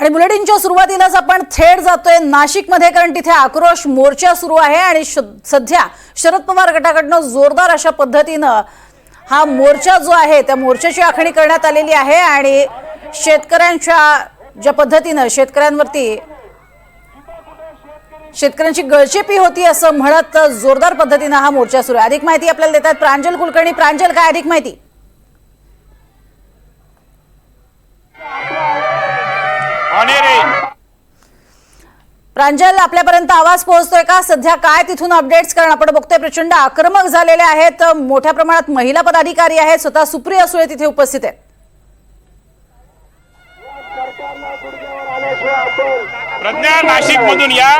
आणि बुलेटिनच्या सुरुवातीलाच आपण थेट जातोय नाशिकमध्ये कारण तिथे आक्रोश मोर्चा सुरू आहे आणि श- सध्या शरद पवार गटाकडनं जोरदार अशा पद्धतीनं हा मोर्चा जो आहे त्या मोर्चाची आखणी करण्यात आलेली आहे आणि शेतकऱ्यांच्या ज्या पद्धतीनं शेतकऱ्यांवरती शेतकऱ्यांची गळचेपी होती असं म्हणत जोरदार पद्धतीनं हा मोर्चा सुरू आहे. अधिक माहिती आपल्याला देतात प्रांजल कुलकर्णी. प्रांजल काय अधिक माहिती? प्रांजल आपल्यापर्यंत आवाज पोहोचतोय का? सध्या काय तिथून अपडेट्स कारण आपण बघतोय प्रचंड आक्रमक झालेले आहेत. मोठ्या प्रमाणात महिला पदाधिकारी आहेत. स्वतः सुप्रिया सुळे तिथे उपस्थित आहेत. प्रज्ञा नाशिक मधून या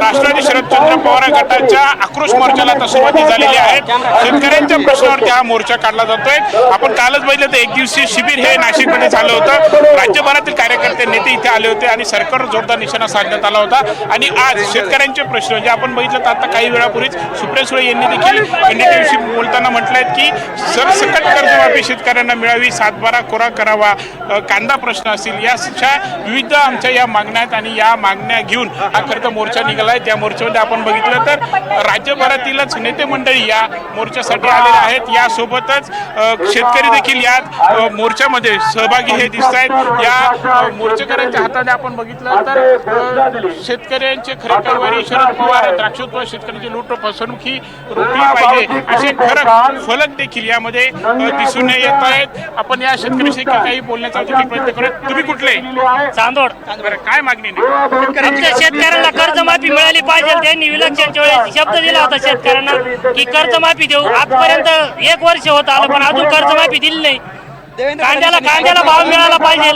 राष्ट्रवादी शरदचंद्र पवार गटाच्या आक्रोश मोर्चाला आता सुरुवाती झालेली आहे. शेतकऱ्यांच्या प्रश्नावरती हा मोर्चा काढला जातोय. आपण कालच बघितलं तर एक दिवसीय शिबिर हे नाशिकमध्ये झालं होतं. राज्यभरातील कार्यकर्ते नेते इथे आले होते आणि सरकार जोरदार निशाणा साधण्यात आला होता. आणि आज शेतकऱ्यांचे प्रश्न म्हणजे आपण बघितलं तर आता काही वेळापूर्वीच सुप्रिया सुळे यांनी देखील एनडीटीव्हीशी बोलताना म्हटलंय की सरसकट कर्जमाफी शेतकऱ्यांना मिळावी सातबारा कोरा करावा कांदा प्रश्न असतील या विविध आमच्या या मागण्या आहेत आणि या मागण्या घेऊन हा खरं तर मोर्चा निघाला आहे त्या मोर्चामध्ये आपण बघितलं तर राज्यभरातीलच नेते मंडळी या मोर्चासाठी आलेले आहेत. यासोबतच शेतकरी देखील यात अ, मोर्चामध्ये सहभागी हे दिसत आहेत. या मोर्चेकऱ्यांच्या हाताने आपण बघितलं तर शेतकऱ्यांचे खरे कैवारी शरद पवार द्राक्षोत्सव शेतकऱ्यांची लूट फसवणूक ही रोखली पाहिजे. असे खरं फलक देखील यामध्ये दिसून येत आहेत. आपण या शेतकऱ्याशी काही बोलण्याचा प्रयत्न करूया तुम्ही कुठले? चांदोड. काय मागणी नाही आमच्या शेतकऱ्यांना कर्जमाफी मिळाली पाहिजे त्यांनी इलेक्शनच्या वेळेस शब्द दिला होता शेतकऱ्यांना की कर्जमाफी देऊ. आजपर्यंत एक वर्ष होत आलं पण अजून कर्जमाफी दिली नाही. देवेंद्र कांद्याला कांद्याला भाव मिळाला पाहिजे.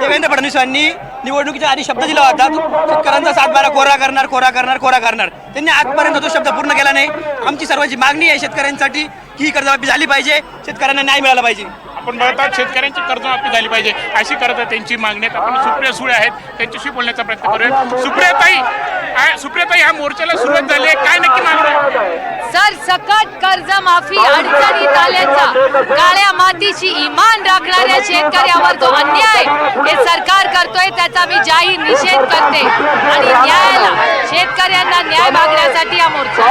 देवेंद्र फडणवीसांनी निवडणुकीच्या आधी शब्द दिला होता शेतकऱ्यांचा सातबारा कोरा करणार कोरा करणार कोरा करणार. त्यांनी आजपर्यंत तो शब्द पूर्ण केला नाही. आमची सर्वांची मागणी आहे शेतकऱ्यांसाठी की ही कर्जमाफी झाली पाहिजे शेतकऱ्यांना न्याय मिळाला पाहिजे. आपण बघतात शेतकऱ्यांची कर्जमाफी झाली पाहिजे. अशी करत त्यांची मागणी आहेत. आपण सुप्रिया सुळे आहेत. त्यांच्याशी बोलण्याचा प्रयत्न करूया सुप्रियाताई सुप्रियाताई ह्या मोर्चाला सुरुवात झाली आहे. काय नक्की मागणी आहे? सर सकट कर्जमाफी अडचणीत आल्याचा काळ्या मातीची इमान राखणाऱ्या शेतकऱ्यावर जो अन्याय हे सरकार करतोय त्याचा मी जाहीर निषेध करते. आणि न्यायाला शेतकऱ्यांना न्याय मागण्यासाठी हा मोर्चा.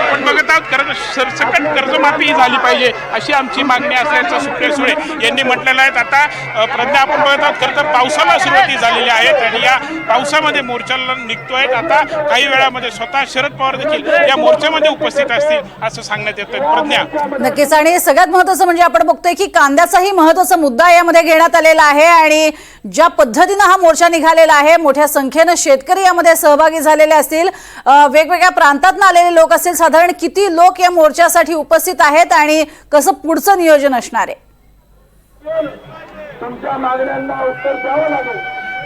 आपण बघत आहोत सरसकट कर्जमाफी ही झाली पाहिजे अशी आमची मागणी असल्याचं सुप्रिया सुळे यांनी म्हटलेलं आहे. आता प्रज्ञा आपण बघत आहोत खरं तर पावसाला सुरुवाती झालेली आहेत आणि या पावसामध्ये मोर्चाला निघतोय. आता काही वेळामध्ये स्वतः शरद पवार देखील या मोर्चा मोर्चामध्ये उपस्थित असतील असं सांगण्यात येतं प्रज्ञा. नक्कीच. आणि सगळ्यात महत्वाचं म्हणजे आपण बघतोय की कांद्याचाही महत्त्वाचा मुद्दा यामध्ये घेण्यात आलेला आहे आणि ज्या पद्धतीनं हा मोर्चा निघालेला आहे मोठ्या संख्येनं शेतकरी यामध्ये सहभागी झालेले असतील. वेगवेगळ्या प्रांतातून आलेले लोक असतील. साधारण किती लोक या मोर्चासाठी उपस्थित आहेत आणि कसं पुढचं नियोजन असणार आहे?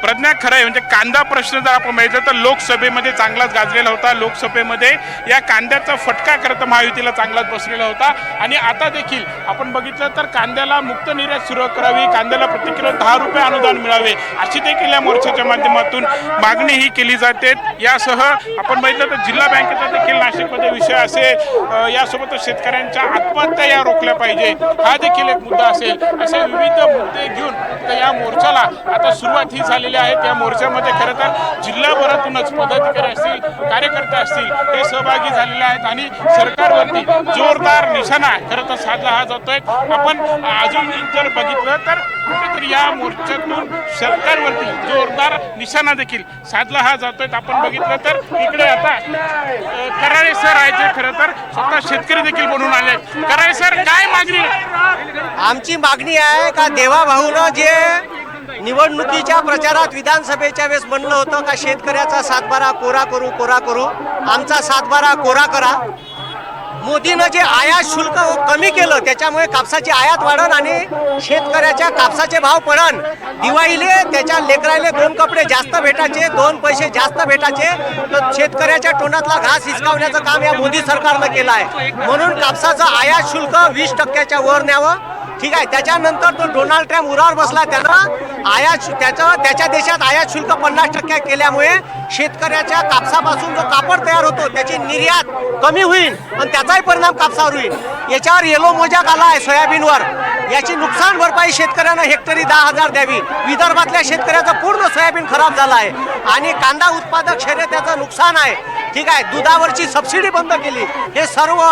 प्रज्ञा खरं आहे म्हणजे कांदा प्रश्न जर आपण बघितलं तर लोकसभेमध्ये चांगलाच गाजलेला होता. लोकसभेमध्ये या कांद्याचा फटका खरं तर महायुतीला चांगलाच बसलेला होता. आणि आता देखील आपण बघितलं तर कांद्याला मुक्त निर्यात सुरू करावी कांद्याला प्रति किलो दहा रुपये अनुदान मिळावे अशी देखील या मोर्चाच्या माध्यमातून मागणी ही केली जाते. यासह आपण बघितलं तर जिल्हा बँकेचा देखील नाशिकमध्ये विषय असेल. यासोबत यासोबतच शेतकऱ्यांच्या आत्महत्या या रोखल्या पाहिजे. हा देखील एक मुद्दा असेल. असे विविध मुद्दे घेऊन तर या मोर्चाला आता सुरुवात ही झाली आलेले आहेत. त्या मोर्चामध्ये खरं तर जिल्हाभरातूनच पदाधिकारी असतील कार्यकर्ते असतील हे सहभागी झालेले आहेत आणि सरकारवरती जोरदार निशाणा खरं तर साधला हा जातोय. आपण अजून जर बघितलं तर कुठेतरी या मोर्चातून सरकारवरती जोरदार निशाणा देखील साधला हा जातोय. आपण बघितलं तर इकडे आता कराळे सर आहे जे खरं तर स्वतः शेतकरी देखील बनून आले कराळे सर काय मागणी? आमची मागणी आहे का देवा भाऊनं जे निवडणुकीच्या प्रचारात विधानसभेच्या वेळेस म्हणलं होतं का शेतकऱ्याचा सातबारा कोरा करू कोरा करू. आमचा सातबारा कोरा करा. मोदीनं जे आयात शुल्क कमी केलं त्याच्यामुळे कापसाची आयात वाढन आणि शेतकऱ्याच्या कापसाचे भाव पडन. दिवाळीले त्याच्या लेकराले दोन कपडे जास्त भेटायचे दोन पैसे जास्त भेटायचे. तर शेतकऱ्याच्या तोंडातला घास हिसकावण्याचं काम या मोदी सरकारनं केलं आहे. म्हणून कापसाचं आयात शुल्क वीस टक्क्याच्या वर न्यावं. ठीक आहे त्याच्यानंतर तो डोनाल्ड ट्रम्प उरावर बसला. त्यानं आयात त्याचं त्याच्या देशात आयात शुल्क पन्नास टक्के केल्यामुळे शेतकऱ्याच्या कापसापासून जो कापड तयार होतो त्याची निर्यात कमी होईल आणि त्याचाही परिणाम कापसावर होईल. याच्यावर येलो मोजाक आला आहे सोयाबीनवर. याची नुकसान भरपाई शेतकऱ्यांना हेक्टरी दहा हजार द्यावी. विदर्भातल्या शेतकऱ्याचं पूर्ण सोयाबीन खराब झालं आहे. आणि कांदा उत्पादक शर्यत नुकसान आहे. ठीक आहे दुधावरची सबसिडी बंद केली. हे सर्व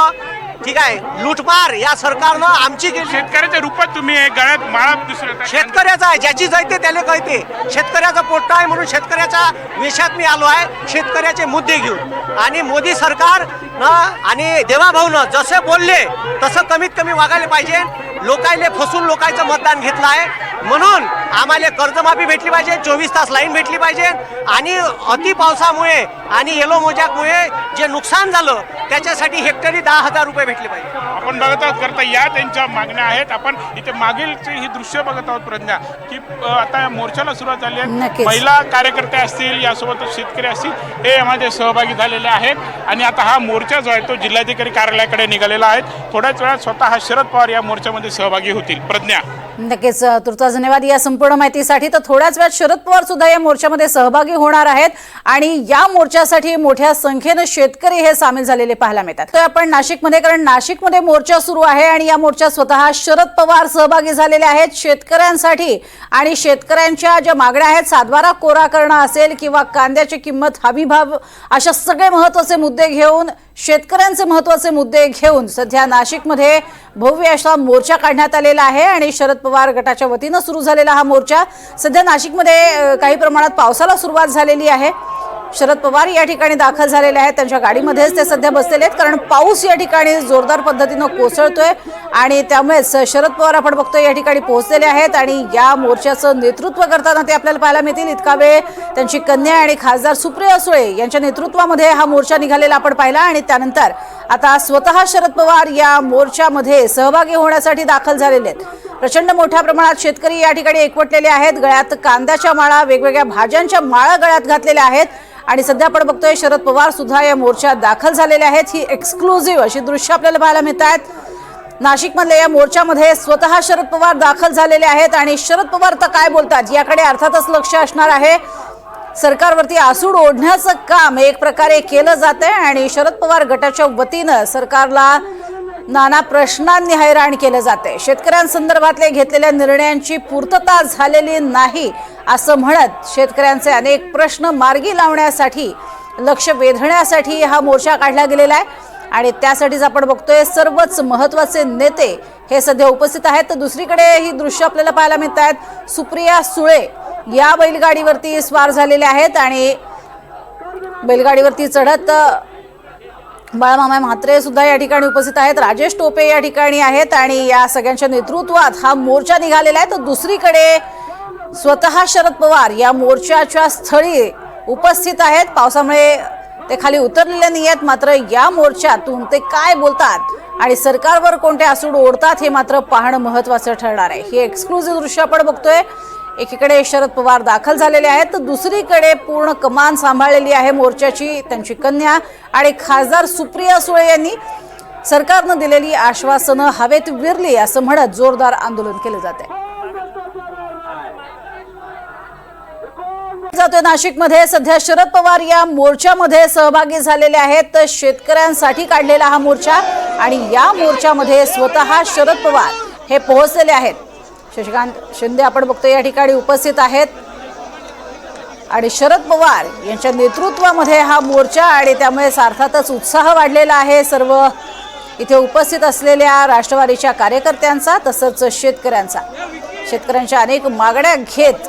ठीक आहे. लूटमार या सरकारनं आमची केली. शेतकऱ्याच्या रूपात तुम्ही हे गळ्यात माळा दुसऱ्या शेतकऱ्याचा आहे ज्याची जैते त्याला कळते. शेतकऱ्याचा पोट्टा आहे म्हणून शेतकऱ्याच्या वेशात मी आलो आहे. शेतकऱ्याचे मुद्दे घेऊन. आणि मोदी सरकार न आणि देवाभाऊनं जसे बोलले तसं कमीत कमी वागायला पाहिजे. लोकायले फसून लोकांचं मतदान घेतलं आहे. म्हणून आम्हाला कर्जमाफी भेटली पाहिजे चोवीस तास लाईन भेटली पाहिजे. आणि अति पावसामुळे आणि येलो मोजाकमुळे जे नुकसान झालं त्याच्यासाठी हेक्टरी दहा हजार रुपये भेटले पाहिजे. आपण बघत आहोत. करता या त्यांच्या मागण्या आहेत. आपण इथे मागीलची ही दृश्य बघत आहोत प्रज्ञा की आता या मोर्चाला सुरुवात झाली आहे. महिला कार्यकर्ते असतील यासोबतच शेतकरी असतील हे यामध्ये सहभागी झालेले आहेत. आणि आता हा मोर्चा जो आहे तो जिल्हाधिकारी कार्यालयाकडे निघालेला आहे. थोड्याच वेळात स्वतः हा शरद पवार या मोर्चामध्ये सहभागी होतील. प्रज्ञा. नक्कीच अ, तुर्तास धन्यवाद. या संपूर्ण माहितीसाठी तर थोड्याच वेळात शरद पवार सुद्धा या मोर्चामध्ये सहभागी होणार आहेत आणि या मोर्चासाठी मोठ्या संख्येनं शेतकरी हे सामील झालेले पाहायला मिळतात. तर आपण नाशिकमध्ये कारण नाशिकमध्ये मोर्चा सुरू आहे आणि या मोर्चात स्वतः शरद पवार सहभागी झालेले आहेत. शेतकऱ्यांसाठी आणि शेतकऱ्यांच्या ज्या मागण्या आहेत सातबारा कोरा करणं असेल किंवा कांद्याची किंमत हमी भाव अशा सगळे महत्त्वाचे मुद्दे घेऊन शेतकऱ्यांचे महत्त्वाचे मुद्दे घेऊन सध्या नाशिकमध्ये भव्य असा मोर्चा काढण्यात आलेला आहे आणि शरद पवार गटाच्या वतीनं सुरू झालेला हा मोर्चा. सध्या नाशिकमध्ये काही प्रमाणात पावसाला सुरुवात झालेली आहे. शरद पवार या ठिकाणी दाखल झालेले आहेत. त्यांच्या गाडीमध्येच ते सध्या बसलेले आहेत. कारण पाऊस या ठिकाणी जोरदार पद्धतीनं कोसळतोय आणि त्यामुळेच शरद पवार आपण बघतोय या ठिकाणी पोहोचलेले आहेत आणि या मोर्चाचं नेतृत्व करताना ते आपल्याला पाहायला मिळतील. इतका वेळ त्यांची कन्या आणि खासदार सुप्रिया सुळे यांच्या नेतृत्वामध्ये हा मोर्चा निघालेला आपण पाहिला आणि त्यानंतर आता स्वतः शरद पवार या मोर्चामध्ये सहभागी होण्यासाठी दाखल झालेले आहेत. प्रचंड मोठ्या प्रमाणात शेतकरी या ठिकाणी एकवटलेले आहेत. गळ्यात कांद्याच्या माळा वेगवेगळ्या भाज्यांच्या माळा गळ्यात घातलेल्या आहेत. आणि सध्या आपण बघतोय शरद पवार सुद्धा या मोर्चात दाखल झालेले आहेत. ही एक्सक्लुझिव्ह अशी दृश्य आपल्याला पाहायला मिळत आहेत नाशिकमधल्या या मोर्चामध्ये स्वतः शरद पवार दाखल झालेले आहेत आणि शरद पवार तर काय बोलतात याकडे अर्थातच लक्ष असणार आहे. सरकारवरती आसूड ओढण्याचं काम एक प्रकारे केलं जात आहे आणि शरद पवार गटाच्या वतीनं सरकारला नाना प्रश्नांनी हैराण केलं जाते. शेतकऱ्यांसंदर्भातले घेतलेल्या निर्णयांची पूर्तता झालेली नाही असं म्हणत शेतकऱ्यांचे अनेक प्रश्न मार्गी लावण्यासाठी लक्ष वेधण्यासाठी हा मोर्चा काढला गेलेला आहे. आणि त्यासाठीच आपण बघतोय सर्वच महत्त्वाचे नेते हे सध्या उपस्थित आहेत. तर दुसरीकडे ही दृश्य आपल्याला पाहायला मिळत आहेत. सुप्रिया सुळे या बैलगाडीवरती स्वार झालेल्या आहेत आणि बैलगाडीवरती चढत बाळमामा म्हात्रे सुद्धा या ठिकाणी उपस्थित आहेत. राजेश टोपे या ठिकाणी आहेत आणि या सगळ्यांच्या नेतृत्वात हा मोर्चा निघालेला आहे. तर दुसरीकडे स्वतः शरद पवार या मोर्चाच्या स्थळी उपस्थित आहेत. पावसामुळे ते खाली उतरलेले नाही आहेत. मात्र या मोर्चातून ते काय बोलतात आणि सरकारवर कोणते आसूड ओढतात हे मात्र पाहणं महत्वाचं ठरणार आहे. हे एक्सक्लुझिव्ह दृश्य आपण बघतोय. एकीकडे शरद पवार दाखल झालेले आहेत तर दुसरीकडे पूर्ण कमान सांभाळलेली आहे मोर्चाची त्यांची कन्या आणि खासदार सुप्रिया सुळे यांनी सरकारनं दिलेली आश्वासनं हवेत विरली असं म्हणत जोरदार आंदोलन केलं जात आहे जातोय नाशिकमध्ये. सध्या शरद पवार या मोर्चामध्ये सहभागी झालेले आहेत. तर शेतकऱ्यांसाठी काढलेला हा मोर्चा आणि या मोर्चामध्ये स्वतः शरद पवार हे पोहोचलेले आहेत. शशिकांत शिंदे आपण बघतो या ठिकाणी उपस्थित आहेत. आणि शरद पवार यांच्या नेतृत्वामध्ये हा मोर्चा आणि त्यामुळे सार्थातच उत्साह वाढलेला आहे. सर्व इथे उपस्थित असलेल्या राष्ट्रवादीच्या कार्यकर्त्यांचा तसंच शेतकऱ्यांचा. शेतकऱ्यांच्या अनेक मागण्या घेत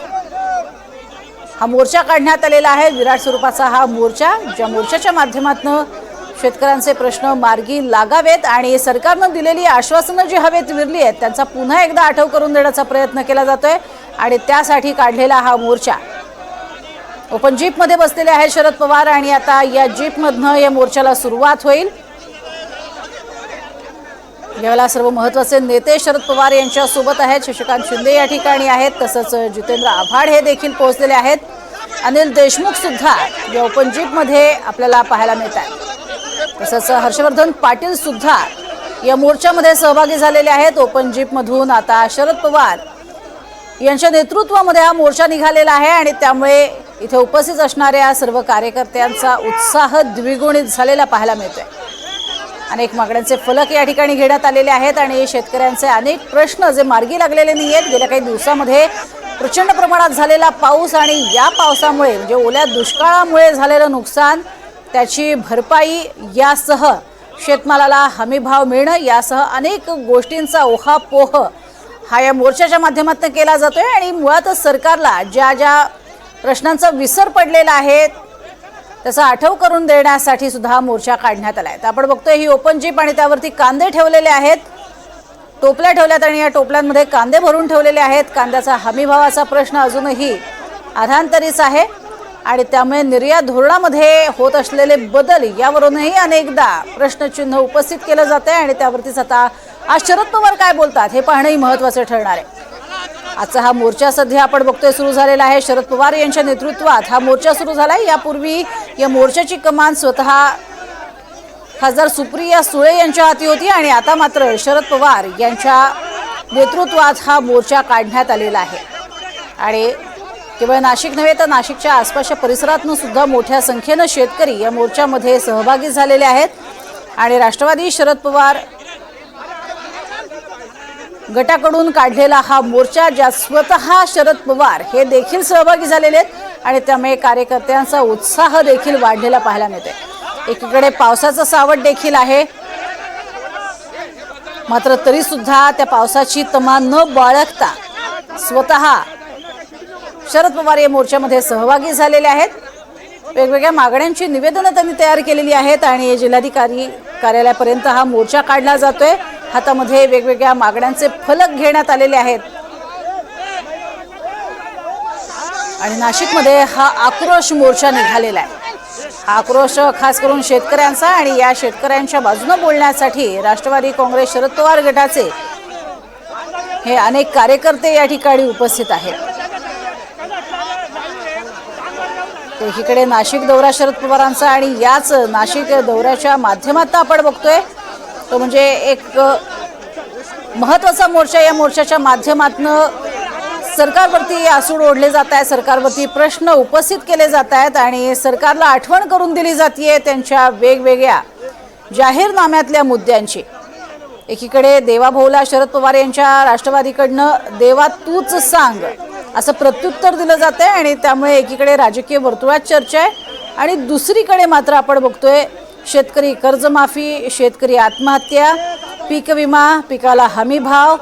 हा मोर्चा काढण्यात आलेला आहे. विराट स्वरूपाचा हा मोर्चा ज्या मोर्चाच्या माध्यमातून शेतकऱ्यांचे प्रश्न मार्गी लागावेत आणि सरकारनं दिलेली आश्वासनं जी हवेत विरली आहेत त्यांचा पुन्हा एकदा आठव करून देण्याचा प्रयत्न केला जातोय आणि त्यासाठी काढलेला हा मोर्चा. ओपन जीपमध्ये बसलेले आहेत शरद पवार आणि आता या जीपमधनं या मोर्चाला सुरुवात होईल. यावेळेला सर्व महत्त्वाचे नेते शरद पवार यांच्या सोबत आहेत. शशिकांत शिंदे या ठिकाणी आहेत तसंच जितेंद्र आव्हाड हे देखील पोहोचलेले आहेत. अनिल देशमुख सुद्धा या ओपन जीपमध्ये आपल्याला पाहायला मिळत आहेत तसंच हर्षवर्धन पाटील सुद्धा या मोर्चामध्ये सहभागी झालेले आहेत. ओपन जीपमधून आता शरद पवार यांच्या नेतृत्वामध्ये हा मोर्चा निघालेला आहे आणि त्यामुळे इथे उपस्थित असणाऱ्या सर्व कार्यकर्त्यांचा उत्साह द्विगुणित झालेला पाहायला मिळतोय. अनेक मागण्यांचे फलक या ठिकाणी घेण्यात आलेले आहेत आणि शेतकऱ्यांचे अनेक प्रश्न जे मार्गी लागलेले नाही आहेत गेल्या काही दिवसामध्ये प्रचंड प्रमाणात झालेला पाऊस आणि या पावसामुळे म्हणजे ओल्या दुष्काळामुळे झालेलं नुकसान त्याची भरपाई यासह शेतमालाला हमीभाव मिळणं यासह अनेक गोष्टींचा ओहापोह हा या मोर्चाच्या माध्यमातून केला जातो आहे आणि मुळातच सरकारला ज्या ज्या प्रश्नांचा विसर पडलेला आहे त्याचा आठव करून देण्यासाठी सुद्धा मोर्चा काढण्यात आला आहे तर आपण बघतोय ही ओपन जीप आणि त्यावरती कांदे ठेवलेले आहेत. टोपल्या ठेवल्यात आणि या टोपल्यांमध्ये कांदे भरून ठेवलेले आहेत. कांद्याचा हमीभावाचा प्रश्न अजूनही अधांतरीच आहे. आणि त्यामुळे निर्यात धोरणामध्ये होत असलेले बदल यावरूनही अनेकदा प्रश्नचिन्ह उपस्थित केलं जात आहे आणि त्यावरतीच आता आज शरद पवार काय बोलतात हे पाहणंही महत्त्वाचं ठरणार आहे. आजचा हा मोर्चा सध्या आपण बघतोय सुरू झालेला आहे. शरद पवार यांच्या नेतृत्वात हा मोर्चा सुरू झालाय. यापूर्वी या मोर्चाची कमान स्वतः खासदार सुप्रिया सुळे यांच्या हाती होती आणि आता मात्र शरद पवार यांच्या नेतृत्वात हा मोर्चा काढण्यात आलेला आहे. आणि केवळ नाशिक नव्हे तर नाशिकच्या आसपासच्या परिसरातून सुद्धा मोठ्या संख्येनं शेतकरी या मोर्चामध्ये सहभागी झालेले आहेत. आणि राष्ट्रवादी शरद पवार गटाकडून काढलेला हा मोर्चा ज्यात स्वतः शरद पवार हे देखील सहभागी झालेले आहेत आणि त्यामुळे कार्यकर्त्यांचा उत्साह देखील वाढलेला पाहायला मिळते एकीकडे पावसाचं सावट देखील आहे. मात्र तरीसुद्धा त्या पावसाची तमा न बाळगता स्वतः शरद पवार या मोर्चामध्ये सहभागी झालेले आहेत. वेगवेगळ्या मागण्यांची निवेदनं त्यांनी तयार केलेली आहेत आणि जिल्हाधिकारी कार्यालयापर्यंत हा मोर्चा काढला जातोय. हातामध्ये वेगवेगळ्या मागण्यांचे फलक घेण्यात आलेले आहेत. आणि नाशिकमध्ये हा आक्रोश मोर्चा निघालेला आहे. हा आक्रोश खास करून शेतकऱ्यांचा आणि या शेतकऱ्यांच्या बाजूने बोलण्यासाठी राष्ट्रवादी काँग्रेस शरद पवार गटाचे हे अनेक कार्यकर्ते या ठिकाणी उपस्थित आहेत तर एकीकडे नाशिक दौरा शरद पवारांचा आणि याच नाशिक दौऱ्याच्या माध्यमातून आपण बघतोय. तो म्हणजे एक महत्त्वाचा महत्त्वाचा मोर्चा या मोर्चाच्या माध्यमातून सरकारवरती आसूड ओढले जात आहे सरकारवरती प्रश्न उपस्थित केले जात आहेत आणि सरकारला आठवण करून दिली जाते त्यांच्या वेगवेगळ्या जाहीरनाम्यातल्या मुद्द्यांची. एकीकडे देवाभाऊला शरद पवार यांच्या राष्ट्रवादीकडनं देवा तूच सांग. असं प्रत्युत्तर दिलं जातं आहे आणि त्यामुळे एकीकडे राजकीय वर्तुळात चर्चा आहे आणि दुसरीकडे मात्र आपण बघतोय शेतकरी कर्जमाफी शेतकरी आत्महत्या पीक विमा पिकाला हमी भाव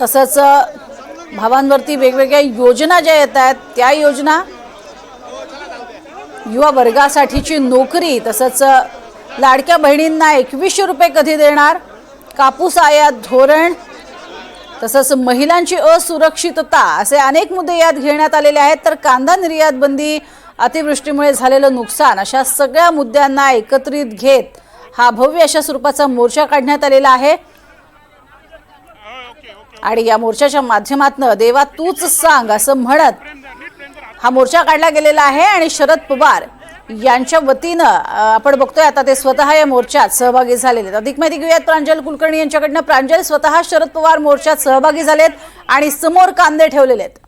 तसंच भावांवरती वेगवेगळ्या योजना ज्या येत आहेत त्या योजना युवा वर्गासाठीची नोकरी तसंच लाडक्या बहिणींना एकवीसशे रुपये कधी देणार कापूस आयात धोरण तसंच महिलांची असुरक्षितता असे अनेक मुद्दे यात घेण्यात आलेले आहेत. तर कांदा निर्यात बंदी अतिवृष्टीमुळे झालेलं नुकसान अशा सगळ्या मुद्द्यांना एकत्रित घेत हा भव्य अशा स्वरूपाचा मोर्चा काढण्यात आलेला आहे. आणि या मोर्चाच्या माध्यमातनं देवा तूच सांग असं म्हणत हा मोर्चा काढला गेलेला आहे. आणि शरद पवार यांच्या वतीनं आपण बघतोय आता ते स्वतः या मोर्चात सहभागी झालेले आहेत. अधिक माहिती घेऊयात प्रांजल कुलकर्णी यांच्याकडनं. प्रांजल स्वतः शरद पवार मोर्चात सहभागी झालेत आणि समोर कांदे ठेवलेले आहेत.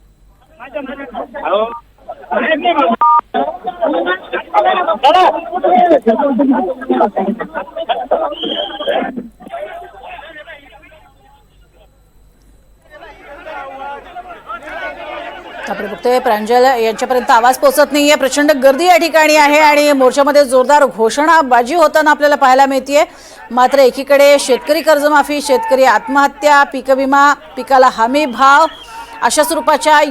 आपण बघतोय प्रांजल यांच्यापर्यंत आवाज पोहोचत नाहीये. प्रचंड गर्दी या ठिकाणी आहे आणि मोर्चामध्ये जोरदार घोषणाबाजी होताना आपल्याला पाहायला मिळतीये. मात्र एकीकडे शेतकरी कर्जमाफी शेतकरी आत्महत्या पीक विमा पिकाला हमी भाव अशा स्वरूपाच्या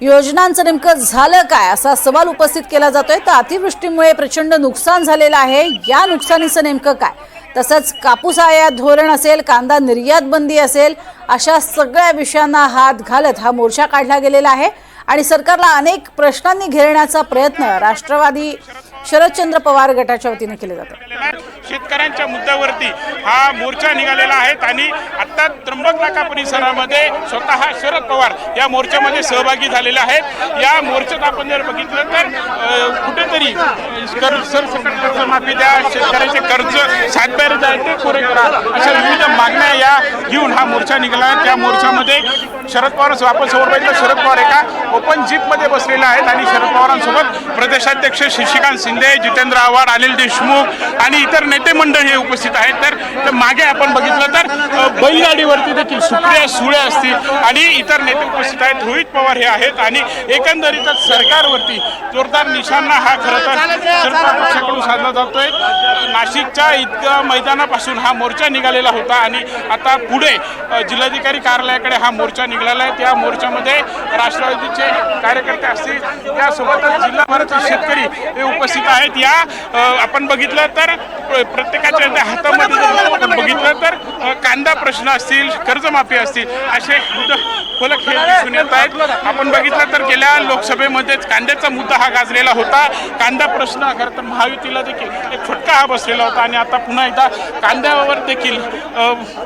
योजनांचं नेमकं झालं काय असा सवाल उपस्थित केला जातोय. तर अतिवृष्टीमुळे प्रचंड नुकसान झालेलं आहे. या नुकसानीचं नेमकं काय? तसंच कापूस आयात धोरण असेल कांदा निर्यात बंदी असेल अशा सगळ्या विषयांना हात घालत हा मोर्चा काढला गेलेला आहे. आणि सरकारला अनेक प्रश्नांनी घेरण्याचा प्रयत्न राष्ट्रवादी शरदचंद्र पवार गटाच्या वतीने केले जातात शेतकऱ्यांच्या मुद्द्यावरती हा मोर्चा निघालेला आहे आणि आता त्र्यंबक नाका परिसरामध्ये स्वतः शरद पवार या मोर्चामध्ये सहभागी झालेले आहेत. या मोर्चात आपण जर बघितलं तर कुठेतरी कर्ज माफी द्या शेतकऱ्याचे कर्ज सातबारे जाय ते पुरे करा. अशा विविध मागण्या या घेऊन हा मोर्चा निघाला. त्या मोर्चामध्ये शरद पवार आपण समोर पाहिजे शरद पवार एका ओपन जीपमध्ये बसलेले आहेत आणि शरद पवारांसोबत प्रदेशाध्यक्ष शशिकांत शिंदे जितेंद्र आव्हाड अनिल देशमुख आणि इतर नेते मंडळ हे उपस्थित आहेत. तर तर मागे आपण बघितलं तर बैल बैलगाडीवरती देखील सुप्रिया सुळे असतील. आणि इतर नेते उपस्थित आहेत. रोहित पवार हे आहेत. आणि एकंदरीतच सरकारवरती जोरदार निशाणा हा खरं तर शरद पक्षाकडून साधला जातोय. नाशिकच्या इतक्या मैदानापासून हा मोर्चा निघालेला होता. आणि आता पुढे जिल्हाधिकारी कार्यालयाकडे हा मोर्चा निघालेला आहे. त्या मोर्चामध्ये राष्ट्रवादीचे कार्यकर्ते असतील. त्यासोबतच जिल्हाभरातील शेतकरी हे उपस्थित आहेत. या आपण बघितलं तर प्रत्येकाच्या त्या हातामध्ये बघितलं तर कांदा प्रश्न असतील कर्जमाफी असतील असे विविध फलक हे दिसून येत आहेत. आपण बघितलं तर गेल्या लोकसभेमध्येच कांद्याचा मुद्दा हा गाजलेला होता. कांदा प्रश्न खरं तर महायुतीला देखील एक फटका हा बसलेला होता आणि आता पुन्हा एकदा कांद्यावर देखील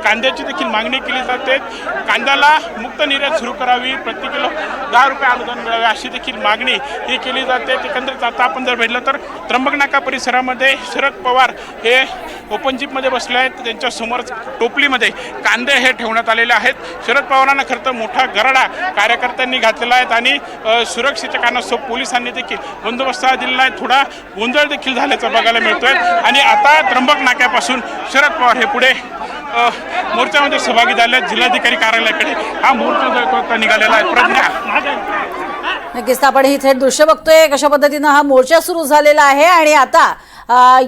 कांद्याची देखील मागणी केली जाते. कांद्याला मुक्त निर्यात सुरू करावी प्रति किलो दहा रुपये अनुदान मिळावे अशी देखील मागणी ही केली जाते. एकंदरीत आता आपण जर भेटलं तर त्र्यंबक नाका परिसरामध्ये शरद पवार हे ओपन जीपमध्ये बसले आहेत. त्यांच्यासमोर टोपलीमध्ये कांदे हे ठेवण्यात आलेले आहेत. शरद पवारांना खरं तर मोठा गराडा कार्यकर्त्यांनी घातलेला आहे आणि सुरक्षेच्या कारणास्तव सो पोलिसांनी देखील बंदोबस्त हा दिलेला आहे. थोडा गोंधळ देखील झाल्याचं बघायला मिळतोय. आणि आता त्र्यंबक नाक्यापासून शरद पवार हे पुढे मोर्चामध्ये सहभागी झाले आहेत. जिल्हाधिकारी कार्यालयाकडे हा मोर्चा निघालेला आहे. प्रज्ञा. नक्कीच. आपण ही थेट दृश्य बघतोय. कशा पद्धतीनं हा मोर्चा सुरू झालेला आहे आणि आता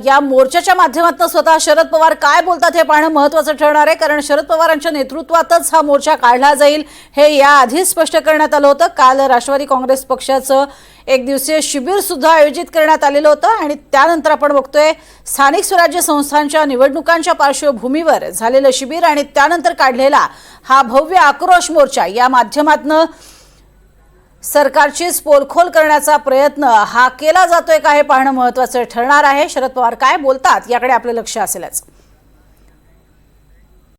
या मोर्चाच्या माध्यमातून स्वतः शरद पवार काय बोलतात हे पाहणं महत्वाचं ठरणार आहे. कारण शरद पवारांच्या नेतृत्वातच हा मोर्चा काढला जाईल हे याआधीच स्पष्ट करण्यात आलं होतं. काल राष्ट्रवादी काँग्रेस पक्षाचं एक दिवसीय शिबिर सुद्धा आयोजित करण्यात आलेलं होतं आणि त्यानंतर आपण बघतोय स्थानिक स्वराज्य संस्थांच्या निवडणुकांच्या पार्श्वभूमीवर झालेलं शिबिर आणि त्यानंतर काढलेला हा भव्य आक्रोश मोर्चा या माध्यमातनं सरकारचीच पोलखोल करण्याचा प्रयत्न हा केला जातोय का हे पाहणं महत्वाचं ठरणार आहे. शरद पवार काय बोलतात याकडे आपलं लक्ष असेलच.